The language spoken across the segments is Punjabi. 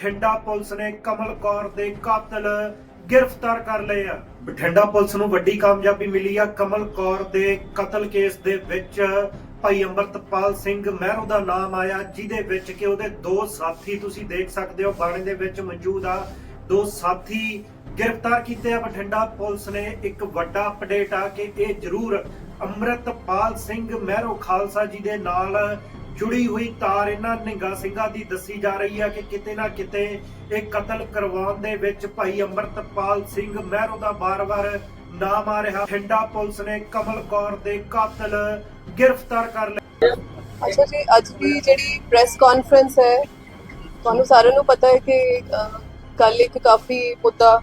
ਬਠਿੰਡਾ ਪੁਲਿਸ ਨੇ ਕਮਲ ਕੌਰ ਦੇ ਕਾਤਲ ਗ੍ਰਿਫਤਾਰ ਕਰ ਲਏ ਆ। ਬਠਿੰਡਾ ਪੁਲਿਸ ਨੂੰ ਵੱਡੀ ਕਾਮਯਾਬੀ ਮਿਲੀ ਆ। ਕਮਲ ਕੌਰ ਦੇ ਕਤਲ ਕੇਸ ਦੇ ਵਿੱਚ ਭਾਈ ਅੰਮ੍ਰਿਤਪਾਲ ਸਿੰਘ ਮਹਿਰੋ ਦਾ ਨਾਮ ਆਇਆ, ਜਿਹਦੇ ਵਿੱਚ ਕਿ ਉਹਦੇ ਦੋ ਸਾਥੀ ਤੁਸੀਂ ਦੇਖ ਸਕਦੇ ਹੋ, ਬਾਣੇ ਦੇ ਵਿੱਚ ਮੌਜੂਦ ਆ। ਦੋ ਸਾਥੀ ਗ੍ਰਿਫਤਾਰ ਕੀਤੇ ਆ। ਬਠਿੰਡਾ ਪੁਲਿਸ ਨੇ ਇੱਕ ਵੱਡਾ ਅਪਡੇਟ ਆ ਕਿ ਇਹ ਜ਼ਰੂਰ ਅੰਮ੍ਰਿਤਪਾਲ ਸਿੰਘ ਮਹਿਰੋ ਖਾਲਸਾ ਜੀ ਦੇ ਨਾਲ ਜੁੜੀ ਹੋਈ ਤਾਰ ਇਹਨਾਂ ਨਿੰਗਾ ਸਿੰਘਾਂ ਦੀ ਦੱਸੀ ਜਾ ਰਹੀ ਹੈ ਕਿ ਕਿਤੇ ਨਾ ਕਿਤੇ ਇਹ ਕਤਲ ਕਰਵਾਉਣ ਦੇ ਵਿੱਚ ਭਾਈ ਅੰਮ੍ਰਿਤਪਾਲ ਸਿੰਘ ਮਹਿਰੋ ਦਾ ਬਾਰ-ਬਾਰ ਨਾਮ ਆ ਰਿਹਾ। ਠੰਡਾ ਪੁਲਿਸ ਨੇ ਕਮਲ ਕੌਰ ਦੇ ਕਾਤਲ ਗ੍ਰਿਫਤਾਰ ਕਰ ਲਿਆ ਅੱਛਾ ਜੀ, ਅੱਜ ਦੀ ਜਿਹੜੀ ਪ੍ਰੈਸ ਕਾਨਫਰੰਸ ਹੈ, ਤੁਹਾਨੂੰ ਸਾਰਿਆਂ ਨੂੰ ਪਤਾ ਹੈ ਕਿ ਕੱਲ ਇੱਕ ਕਾਫੀ ਮੁੱਦਾ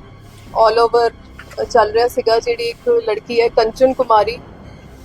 올 ਓਵਰ ਚੱਲ ਰਿਹਾ ਸੀਗਾ, ਜਿਹੜੀ ਇੱਕ ਲੜਕੀ ਹੈ ਕੰਚਨ ਕੁਮਾਰੀ।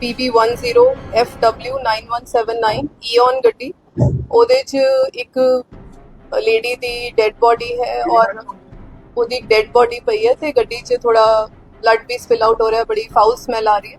PV PB10FW9179 ਈਓਨ ਗੱਡੀ। ਉਹਦੇ 'ਚ ਇੱਕ ਲੇਡੀ ਦੀ ਡੈੱਡ ਬੋਡੀ ਹੈ ਔਰ ਉਹਦੀ ਡੈੱਡ ਬੋਡੀ ਪਈ ਹੈ ਤੇ ਗੱਡੀ 'ਚ ਥੋੜਾ ਬਲੱਡ ਵੀ ਸਪਿਲ ਆਊਟ ਹੋ ਰਿਹਾ, ਬੜੀ ਫਾਊਲ ਸਮੈਲ ਆ ਰਹੀ ਹੈ।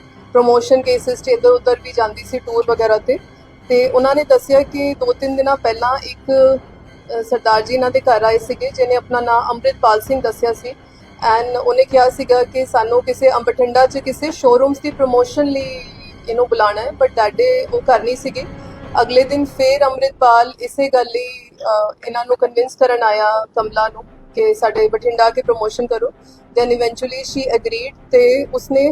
ਪ੍ਰੋਮੋਸ਼ਨ ਕੇਸਿਸ 'ਚ ਇੱਧਰ ਉੱਧਰ ਵੀ ਜਾਂਦੀ ਸੀ ਟੂਰ ਵਗੈਰਾ ਤੇ। ਤੇ ਉਹਨਾਂ ਨੇ ਦੱਸਿਆ ਕਿ ਦੋ ਤਿੰਨ ਦਿਨਾਂ ਪਹਿਲਾਂ ਇੱਕ ਸਰਦਾਰ ਜੀ ਇਹਨਾਂ ਦੇ ਘਰ ਆਏ ਸੀਗੇ, ਜਿਹਨੇ ਆਪਣਾ ਨਾਮ ਅੰਮ੍ਰਿਤਪਾਲ ਸਿੰਘ ਦੱਸਿਆ ਸੀ। ਐਂਡ ਉਹਨੇ ਕਿਹਾ ਸੀਗਾ ਕਿ ਸਾਨੂੰ ਕਿਸੇ ਅੰਬਠਿੰਡਾ 'ਚ ਕਿਸੇ ਸ਼ੋਰੂਮਸ ਦੀ ਪ੍ਰੋਮੋਸ਼ਨ ਲਈ ਇਹਨੂੰ ਬੁਲਾਣਾ ਹੈ ਬਟ ਦੈਟ ਡੇ ਉਹ ਕਰ ਨਹੀਂ ਸੀਗੇ। ਅਗਲੇ ਦਿਨ ਫੇਰ ਅੰਮ੍ਰਿਤਪਾਲ ਇਸੇ ਗੱਲ ਲਈ ਇਹਨਾਂ ਨੂੰ ਕਨਵਿੰਸ ਕਰਨ ਆਇਆ ਕਮਲਾ ਨੂੰ ਕਿ ਸਾਡੇ ਬਠਿੰਡਾ ਕੇ ਪ੍ਰੋਮੋਸ਼ਨ ਕਰੋ। ਦੈਨ ਇਵੈਂਚੁਅਲੀ ਸ਼ੀ ਐਗਰੀਡ ਤੇ ਉਸਨੇ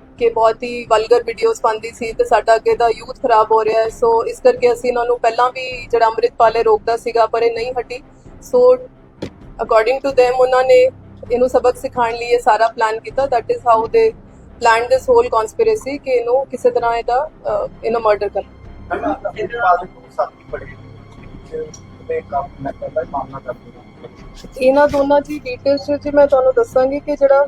ਕਿ ਬਹੁਤ ਹੀ ਵਲਗਰ ਵੀਡੀਓਜ਼ ਪਾਉਂਦੀ ਸੀ ਤੇ ਸਾਡਾ ਅੱਗੇ ਦਾ ਯੂਥ ਖਰਾਬ ਹੋ ਰਿਹਾ ਹੈ। ਸੋ ਇਸ ਕਰਕੇ ਅਸੀਂ ਇਹਨਾਂ ਨੂੰ ਪਹਿਲਾਂ ਵੀ ਜਿਹੜਾ ਅੰਮ੍ਰਿਤਪਾਲ ਰੋਕਦਾ ਸੀਗਾ ਪਰ ਇਹ ਨਹੀਂ ਹਟੀ। ਸੋ ਅਕੋਰਡਿੰਗ ਟੂ them ਉਹਨਾਂ ਨੇ ਇਹਨੂੰ ਸਬਕ ਸਿਖਾਉਣ ਲਈ ਇਹ ਸਾਰਾ ਪਲਾਨ ਕੀਤਾ। That is how they plan this whole conspiracy ਕਿ ਇਹਨੂੰ ਕਿਸੇ ਤਰ੍ਹਾਂ ਇਹਦਾ ਇਹਨੂੰ ਮਰਡਰ ਕਰ ਇਹਨਾਂ ਦੋਨਾਂ ਦੀ ਡਿਟੇਲਸ ਵਿੱਚ ਮੈਂ ਤੁਹਾਨੂੰ ਦੱਸਾਂਗੀ ਕਿ ਜਿਹੜਾ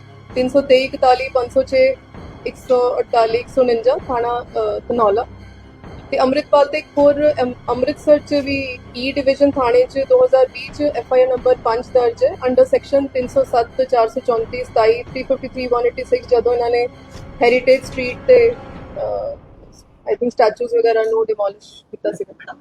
323 41 506 148 149 ਥਾਣਾ ਧਨੌਲਾ ਤੇ ਅੰਮ੍ਰਿਤਪਾਲ ਤੇ ਇੱਕ ਹੋਰ, ਅਮ- ਅੰਮ੍ਰਿਤਸਰ ਚ ਵੀ e ਈ ਡਿਵੀਜ਼ਨ ਥਾਣੇ ਚ 2020 ਚ ਐਫ ਆਈ ਆਰ ਨੰਬਰ 5 ਦਰਜ ਹੈ। ਅੰਡਰ ਸੈਕਸ਼ਨ 307 434 27 353 186 ਜਦੋਂ ਇਹਨਾਂ ਨੇ ਹੈਰੀਟੇਜ ਸਟਰੀਟ ਤੇ ਆਈ ਥਿੰਕ ਸਟੈਚੂਜ਼ ਵਗੈਰਾ ਨੂੰ ਡਿਮੋਲਿਸ਼ ਕੀਤਾ ਸੀਗਾ।